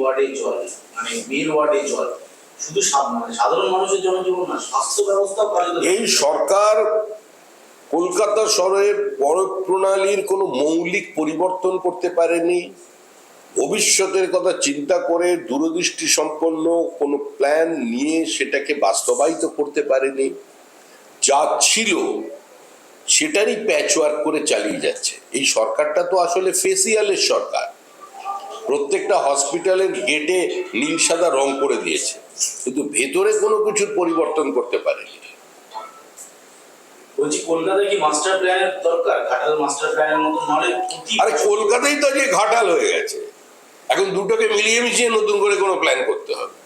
ওয়ার্ডে জল মানে মেল ওয়ার্ডে জল। শুধু মানে সাধারণ মানুষের জনজীবন না, স্বাস্থ্য ব্যবস্থা এই সরকার কলকাতা শহরের পরক প্রণালীর কোনো মৌলিক পরিবর্তন করতে পারেনি। ভবিষ্যতের কথা চিন্তা করে দূরদৃষ্টি সম্পন্ন কোনো প্ল্যান নিয়ে সেটাকে বাস্তবায়িত করতে পারেনি। যা ছিল, সেটারই প্যাচওয়ার্ক করে চালিয়ে যাচ্ছে। এই সরকারটা তো আসলে ফেসিয়ালের সরকার। প্রত্যেকটা হসপিটালের গেটে নীল সাদা রং করে দিয়েছে। কিন্তু ভেতরে কোনো কিছুর পরিবর্তন করতে পারেনি। বলছি কলকাতায় কি মাস্টার প্ল্যানের দরকার? ঘাটাল মাস্টার প্ল্যানের মতো নাহলে আরে কলকাতাই তো যে ঘাটাল হয়ে গেছে এখন দুটোকে মিলিয়ে মিশিয়ে নতুন করে কোনো প্ল্যান করতে হবে।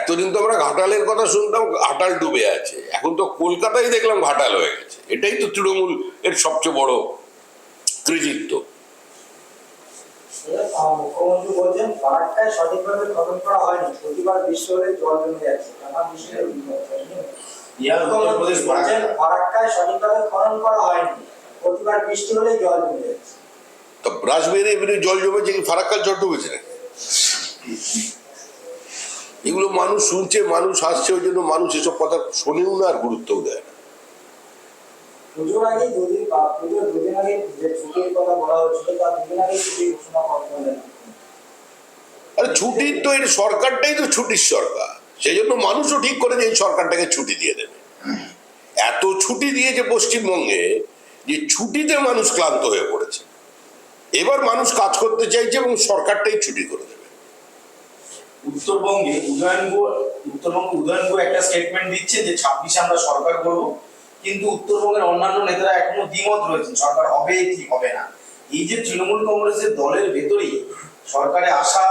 এতদিন তো আমরা ঘাটালের কথা শুনতাম ঘাটাল ডুবে আছে। এখন তো কলকাতায় দেখলাম ঘাটাল হয়ে গেছে। এটাই তো তৃণমূল এর সবচেয়ে বড় কৃতিত্ব। মুখ্যমন্ত্রী বলছেন সঠিকভাবে খনন করা হয়নি। প্রতিবার হলে জল জমে যাচ্ছে। নানা বিষয়ে বিহার বলছেন ফারাক্কায় সঠিকভাবে খনন করা হয়নি। প্রতিবার বৃষ্টি হলে জল জমে যাচ্ছে। তো জল জমেছে কি? ফারাক্কাল জল নাকি? এগুলো মানুষ শুনছে মানুষ আসছে ওই জন্য মানুষ এসব কথা শোনেও না আর গুরুত্বও দেয় না। পুজোর আগে দুদিন বা পুজোর দুদিন আগে যে ছুটির কথা বলা হচ্ছিল তার দুদিন আগে ছুটি ঘোষণা করলেন আরে ছুটির তো এর সরকারটাই তো ছুটির সরকার। সেই জন্য মানুষও ঠিক করে যে এই সরকারটাকে ছুটি দিয়ে দেবে। এত ছুটি দিয়েছে পশ্চিমবঙ্গে যে ছুটিতে মানুষ ক্লান্ত হয়ে পড়েছে। এবার মানুষ কাজ করতে চাইছে এবং সরকারটাই ছুটি করে দেবে। উত্তরবঙ্গে উদয়নগু উত্তরবঙ্গে উদয়নগু একটা স্টেটমেন্ট দিচ্ছে যে ছাব্বিশে আমরা সরকার করব। কিন্তু উত্তরবঙ্গের অন্যান্য নেতারা এখনও দ্বিমত রয়েছে সরকার হবে কি হবে না? এই যে তৃণমূল কংগ্রেসের দলের ভেতরেই সরকারে আসা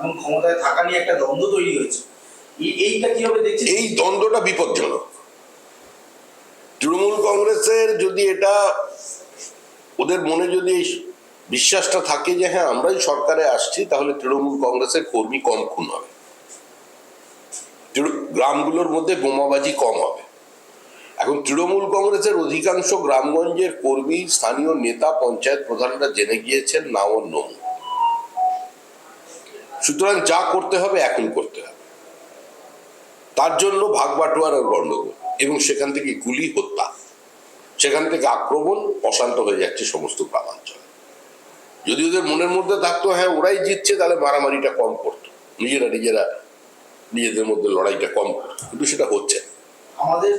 এবং ক্ষমতায় থাকা নিয়ে একটা দ্বন্দ্ব তৈরি হয়েছে। এই- এইটা কীভাবে দেখছি এই দ্বন্দ্বটা বিপজ্জনক। তৃণমূল কংগ্রেসের যদি এটা ওদের মনে যদি বিশ্বাসটা থাকে যে হ্যাঁ আমরাই সরকারে আসছি, তাহলে তৃণমূল কংগ্রেসের কর্মী কম খুন হবে। গ্রামগুলোর মধ্যে বোমাবাজি কম হবে। এখন তৃণমূল কংগ্রেসের অধিকাংশ গ্রামগঞ্জের কর্মী, স্থানীয় নেতা, পঞ্চায়েত প্রধানরা জেনে গিয়েছেন নাও নমু সুতরাং যা করতে হবে, এখন করতে হবে। তার জন্য ভাগবাটোয়ারার গণ্ডগোল এবং সেখান থেকে গুলি, হত্যা। সেখান থেকে আক্রমণ, অশান্ত হয়ে যাচ্ছে সমস্ত গ্রামাঞ্চলে। যদি ওদের মনের মধ্যে থাকতো হ্যাঁ ওরাই জিতছে, তাহলে মারামারিটা কম করতো। নিজেরা নিজেরা নিজেদের মধ্যে লড়াইটা কম করতো। কিন্তু সেটা হচ্ছে না। আমাদের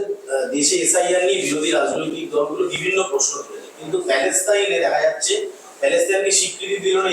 দেশে এসআইআর নিয়ে বিরোধী রাজনৈতিক দলগুলো বিভিন্ন প্রশ্ন তুলেছে। কিন্তু প্যালেস্তাইনে দেখা যাচ্ছে, প্যালেস্তাইনকে স্বীকৃতি দিল না